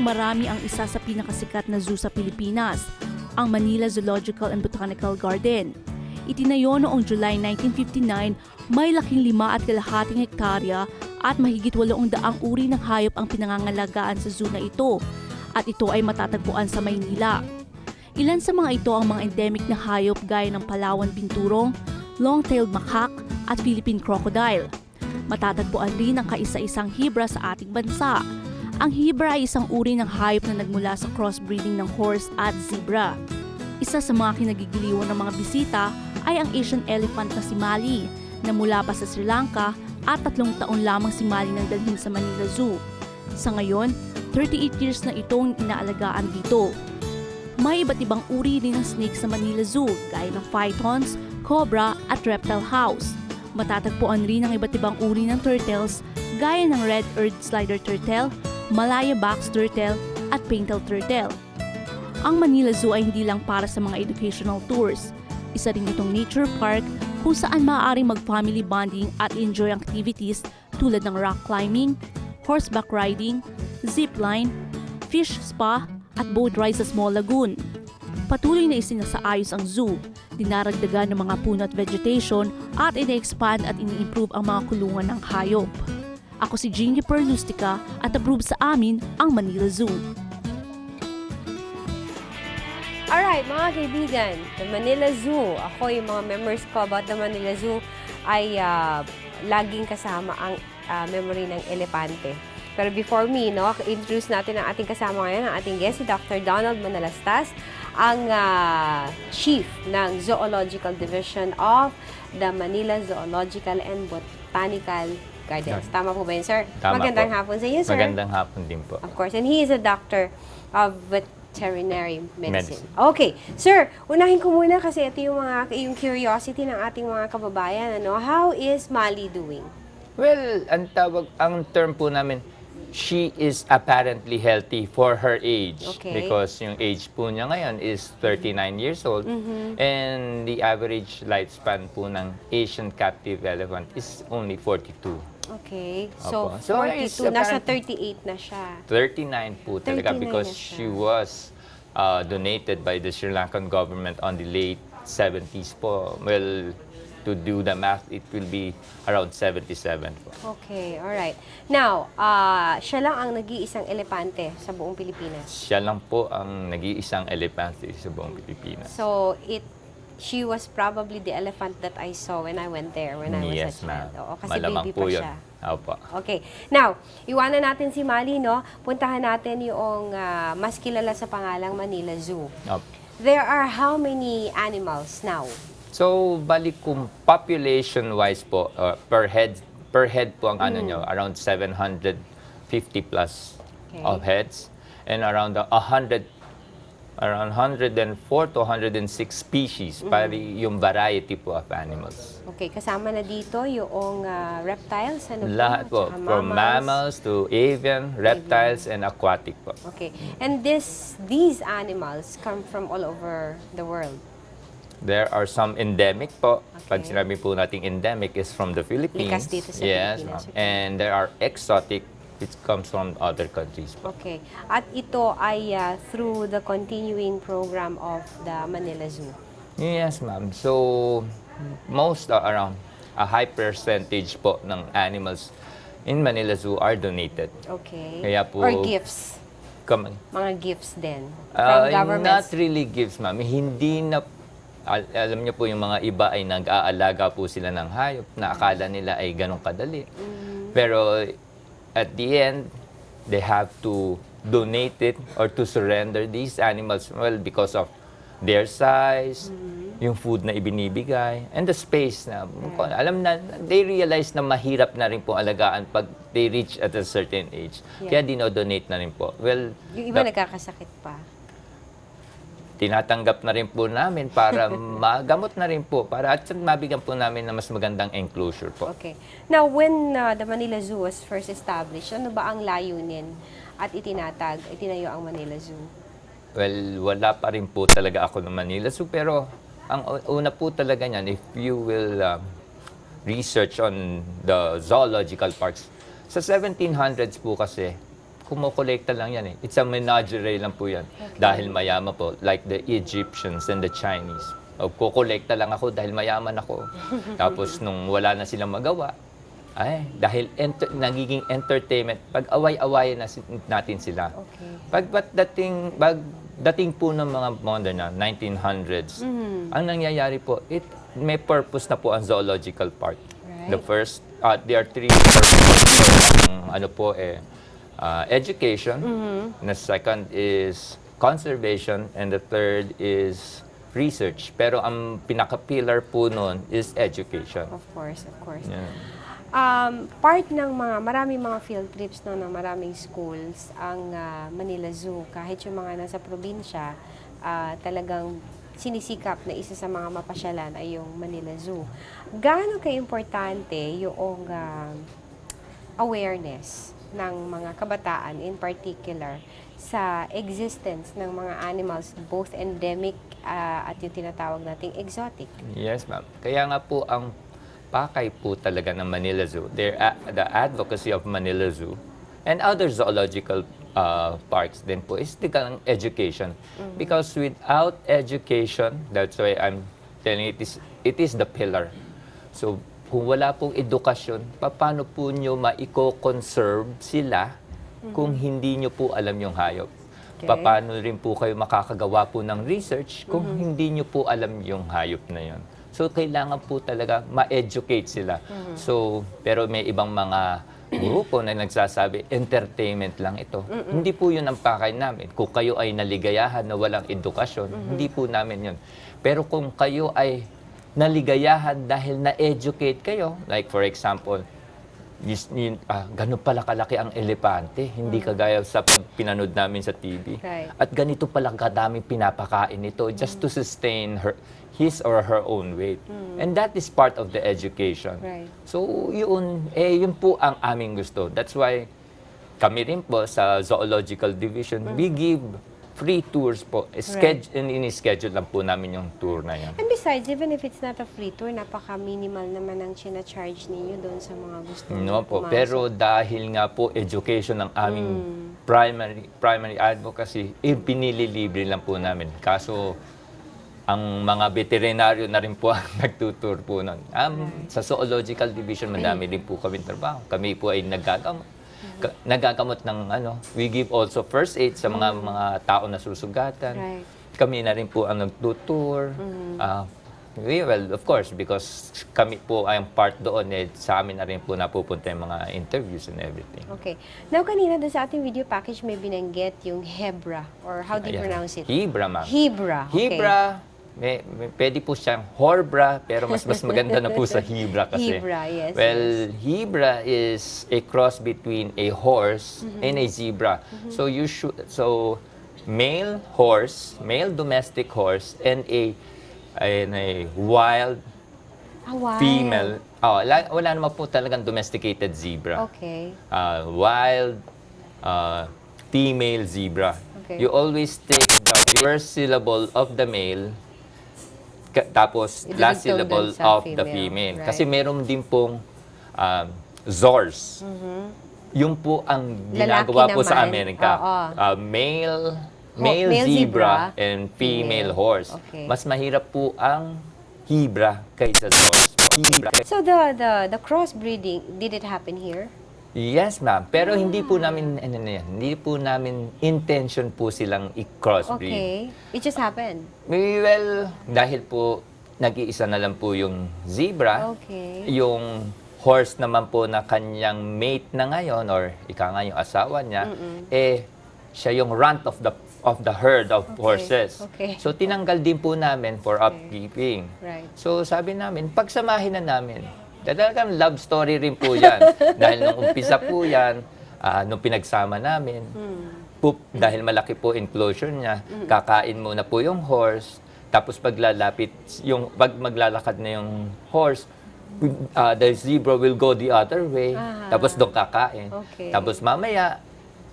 ng marami ang isa sa pinakasikat na zoo sa Pilipinas, ang Manila Zoological and Botanical Garden. Itinayo noong July 1959, may laking lima at kalahating hektarya at mahigit walong daang uri ng hayop ang pinangangalagaan sa zoo na ito at ito ay matatagpuan sa Maynila. Ilan sa mga ito ang mga endemic na hayop gaya ng Palawan binturong, long-tailed macaque at Philippine crocodile. Matatagpuan rin ang kaisa-isang hibra sa ating bansa. Ang hibra ay isang uri ng hayop na nagmula sa crossbreeding ng horse at zebra. Isa sa mga kinagigiliwan ng mga bisita ay ang Asian elephant na si Mali na mula pa sa Sri Lanka at tatlong taon lamang si Mali nang dalhin sa Manila Zoo. Sa ngayon, 38 years na itong inaalagaan dito. May iba't ibang uri rin ng snake sa Manila Zoo gaya ng pythons, cobra at reptile house. Matatagpuan rin ang iba't ibang uri ng turtles gaya ng red earth slider turtle, Malaya box turtle at painted turtle. Ang Manila Zoo ay hindi lang para sa mga educational tours. Isa rin itong nature park kung saan maaaring mag-family bonding at enjoy activities tulad ng rock climbing, horseback riding, zip line, fish spa, at boat ride sa small lagoon. Patuloy na isinasaayos ang zoo, dinaragdagan ng mga puno at vegetation at ine-expand at ini-improve ang mga kulungan ng hayop. Ako si Jennifer Lustica at approve sa amin ang Manila Zoo. Alright, mga kaibigan, the Manila Zoo. Ako, yung mga members ko about the Manila Zoo ay ah, laging kasama ang ah, memory ng elepante. Pero before me, no, introduce natin ang ating kasama ngayon, ang ating guest, si Dr. Donald Manalastas, ang ah, Chief ng Zoological Division of the Manila Zoological and Botanical Gardens. Tama po ba yun, sir? Tama Magandang po. hapon sa iyo, sir. Magandang hapon din po. Of course. And he is a doctor of veterinary medicine. Medicine. Okay. Sir, unahin ko muna kasi ito yung mga yung curiosity ng ating mga kababayan. Ano? How is Mali doing? Well, ang tawag, ang term po namin, she is apparently healthy for her age. Okay. Because yung age po niya ngayon is 39 years old. Mm-hmm. And the average lifespan po ng Asian captive elephant is only 42. Okay. So, Opo. So, 42. is Nasa apparently- 38 na siya. 39 po 39 talaga because na siya. she was uh, donated by the Sri Lankan government on the late 70s po. Well, to do the math, it will be around 77 po. Okay. Alright. Now, ah, siya lang ang nag-iisang elepante sa buong Pilipinas. Siya lang po ang nag-iisang elepante sa buong Pilipinas. So, it she was probably the elephant that I saw when I went there when I was yes, a child. Oo, kasi Malamang baby po pa yun. siya. Opo. Okay. Now, iwanan natin si Mali, no? Puntahan natin yung ah, mas kilala sa pangalang Manila Zoo. Opo. There are how many animals now? So, balik kung population-wise po, uh, per head per head po ang ano nyo, around 750 plus Okay. of heads. And around uh, 100 around 104 to 106 species, pari yung variety po of animals. Okay, kasama na dito yung ah, reptiles, ano Lahat po, Tsaka from mammals to avian, reptiles, and aquatic po. Okay. And this these animals come from all over the world. There are some endemic po. Pag Okay. sinabi po nating endemic is from the Philippines. Likas dito sa yes, Pilipinas, okay. And there are exotic which comes from other countries po. Okay. At ito ay ah, through the continuing program of the Manila Zoo. Yes, ma'am. So, most uh, around a high percentage po ng animals in Manila Zoo are donated. Okay. Kaya po- Or gifts. Come, Mga gifts din. From uh, not governments. really gifts, ma'am. Hindi na al- alam niyo po yung mga iba ay nag-aalaga po sila ng hayop na akala nila ay ganong kadali. Pero at the end, they have to donate it or to surrender these animals well because of their size, yung food na ibinibigay, and the space na alam na they realize na mahirap na rin po alagaan pag they reach at a certain age. Yeah. Kaya dinodonate na rin po. Well, Yung iba the- nagkakasakit pa. Tinatanggap na rin po namin para magamot na rin po para at mabigyan po namin na mas magandang enclosure po. Okay. Now, when uh, the Manila Zoo was first established, ano ba ang layunin at itinatag, itinayo ang Manila Zoo? Well, wala pa rin po talaga ako ng Manila Zoo pero ang una po talaga niyan if you will um, research on the zoological parks sa 1700s po kasi kumukolekta lang yan eh. It's a menagerie lang po yan. Dahil mayaman po, like the Egyptians and the Chinese. O, kukolekta lang ako dahil mayaman ako. Tapos nung wala na silang magawa, ay, dahil enter- nagiging entertainment, pag away-awayan na si- natin sila. Okay. Pag ba't dating, pag dating po ng mga modern na 1900s, Mm-hmm. ang nangyayari po, it may purpose na po ang zoological park. Right. The first, uh, there are three purposes. Ano po eh, uh, education. Mm-hmm. The second is conservation. And the third is research. Pero ang pinaka-pillar po nun is education. Of course, of course. Yeah. Um, part ng mga, maraming mga field trips no, ng maraming schools ang ah, Manila Zoo. Kahit yung mga nasa probinsya, ah, talagang sinisikap na isa sa mga mapasyalan ay yung Manila Zoo. Gaano ka-importante yung ah, awareness ng mga kabataan in particular sa existence ng mga animals both endemic ah, at yung tinatawag nating exotic. Yes, ma'am. Kaya nga po ang pakay po talaga ng Manila Zoo, their, a- the advocacy of Manila Zoo and other zoological uh, parks din po is the kanang education. Because without education, that's why I'm telling it is, it is the pillar. So, kung wala pong edukasyon, paano po nyo maiko-conserve sila kung hindi nyo po alam yung hayop? Okay. Paano rin po kayo makakagawa po ng research kung hindi nyo po alam yung hayop na yun? So, kailangan po talaga ma-educate sila. So, pero may ibang mga grupo na nagsasabi, entertainment lang ito. Hindi po yun ang pakay namin. Kung kayo ay naligayahan na walang edukasyon, hindi po namin yun. Pero kung kayo ay naligayahan dahil na-educate kayo, like for example, yus- yun, ah, ganun pala kalaki ang elepante, hindi kagaya sa pag pinanood namin sa TV. Right. At ganito pala kadaming pinapakain nito just to sustain her his or her own weight. And that is part of the education. Right. So yun, eh, yun po ang aming gusto. That's why kami rin po sa Zoological Division, we give free tours po. Schedule, ini-schedule lang po namin yung tour na yan. And besides, even if it's not a free tour, napaka-minimal naman ang china-charge ninyo doon sa mga gusto No po, pumasok. pero dahil nga po education ng aming Hmm. primary primary advocacy, eh, pinililibre lang po namin. Kaso ang mga veterinaryo na rin po ang nagtutur po nun. Um, sa zoological division, madami din po kami trabaho. Kami po ay nagagamot. Nagagamot ng ano, we give also first aid sa mga mga tao na susugatan. Right. Kami na rin po ang nagtutour. Ah, we, well, of course, because kami po ay part doon, eh, sa amin na rin po napupunta yung mga interviews and everything. Okay. Now, kanina doon sa ating video package, may binanggit yung Hebra, or how do you Ayan. pronounce it? Hibra, ma'am. Hebra. okay. Hibra, may, may, pwede po siyang Horbra, pero mas mas maganda na po sa Hibra kasi. Hibra, yes, Well, Hibra is a cross between a horse Mm-hmm. and a zebra. So you should so male horse, male domestic horse and a and a wild Ah, wow. female. Oh, wala, wala naman po talagang domesticated zebra. Okay. uh, wild uh, female zebra. Okay. You always take the first syllable of the male ka- tapos Idudugtong last dun syllable sa of the female. female. Right. Kasi meron din pong um, zors. Yung po ang ginagawa po sa naman. Amerika. Oo. Uh, male male, male zebra, zebra, and female female. horse. Okay. Mas mahirap po ang hibra kaysa zors. Hibra So, the, the, the crossbreeding, did it happen here? Yes, ma'am. Pero hindi po namin, ano na yan, hindi po namin intention po silang i-crossbreed. Okay. It just happened. Well, dahil po nag-iisa na lang po yung zebra, Okay. yung horse naman po na kanyang mate na ngayon or ika nga yung asawa niya, eh siya yung runt of the of the herd of Okay, horses. okay. So tinanggal din po namin for upkeeping. Right. So sabi namin, pagsamahin na namin. Talagang love story rin po yan. dahil nung umpisa po yan, ah, nung pinagsama namin, poop, dahil malaki po enclosure niya, kakain muna po yung horse, tapos paglalapit, yung, pag maglalakad na yung horse, ah, the zebra will go the other way, Ah. tapos doon kakain. Okay. Tapos mamaya,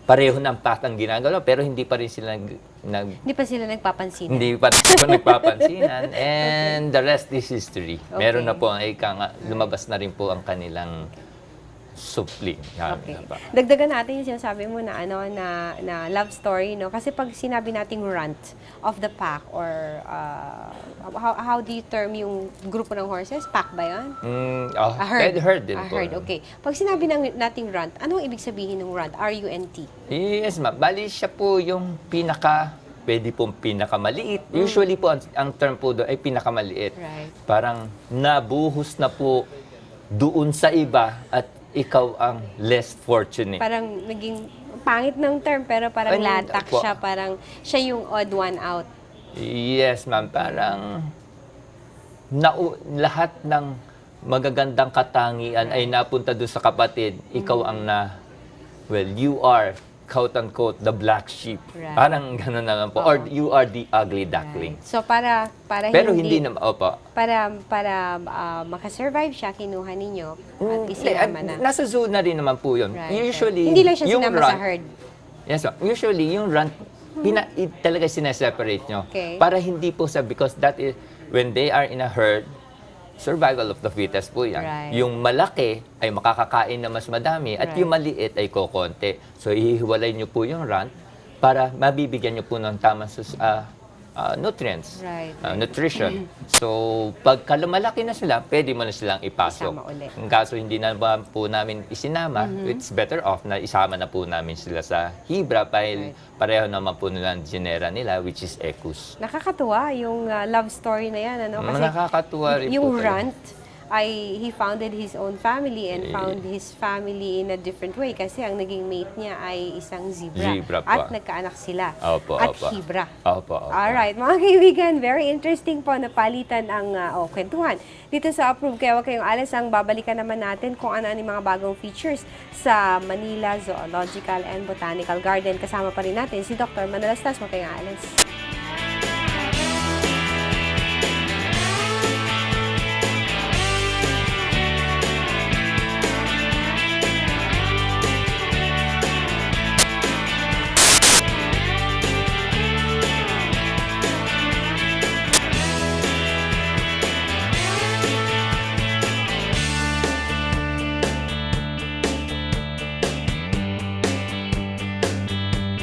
pareho ng patang ginagawa, pero hindi pa rin sila nag, nag Hindi pa sila nagpapansin. hindi pa po nagpapansinan. And the rest is history. Meron na Okay. po, ang ika nga, lumabas na rin po ang kanilang supli. Yan, Okay. yan. Dagdagan natin yung sinasabi mo na ano na na love story no kasi pag sinabi nating runt of the pack or uh, how, how do you term yung grupo ng horses? Pack ba 'yon? Mm, oh, A herd. herd din A po. herd, okay. Pag sinabi ng nating runt, anong ibig sabihin ng runt? R-U-N-T. Yes, ma'am. Bali siya po yung pinaka, pwede pong pinakamaliit. Mm. Usually po, ang, ang term po doon ay pinakamaliit. Right. Parang nabuhos na po doon sa iba at ikaw ang less fortunate. Parang naging pangit ng term pero parang Ay, latak siya, parang siya yung odd one out. Yes, ma'am. Parang nau- lahat ng magagandang katangian ay napunta doon sa kapatid. Ikaw ang na, well, you are, quote-unquote, the black sheep. Right. Parang gano'n naman po. Or you are the ugly duckling. So para para Pero hindi naman, opo. para para ah, makasurvive siya kinuha ninyo at Mm, isinama na. Nasa zoo na rin naman po yun. Right, Usually, right. Hindi lang siya yung sinama runt, sa herd. Yes, ma'am. Usually, yung runt, pina, i- talaga sineseparate nyo. Okay. Para hindi po sa, because that is, when they are in a herd, survival of the fittest po yan. Right. Yung malaki ay makakakain na mas madami at Right. yung maliit ay kokonti. So, ihiwalay nyo po yung runt para mabibigyan nyo po ng tamang sus, ah, ah, nutrients, Right, right. nutrition. so, pagka lumalaki na sila, pwede mo na silang ipasok. Isama ulit. Kaso hindi na ba po namin isinama, Mm-hmm. it's better off na isama na po namin sila sa Hibra dahil pareho naman po nila ang genera nila, which is Ecus. Nakakatuwa yung ah, love story na yan ano kasi Nakakatuwa rin yung po talaga. runt ay he founded his own family and found his family in a different way kasi ang naging mate niya ay isang zebra, Zebra po. at nagkaanak sila Opo, at opo. hibra. Opo, opo. Alright, mga kaibigan, very interesting po na palitan ang uh, oh, kwentuhan dito sa Approve. Kaya huwag kayong alis, ang babalikan naman natin kung ano ang mga bagong features sa Manila Zoological and Botanical Garden. Kasama pa rin natin si Dr. Manalastas. Huwag kayong alis.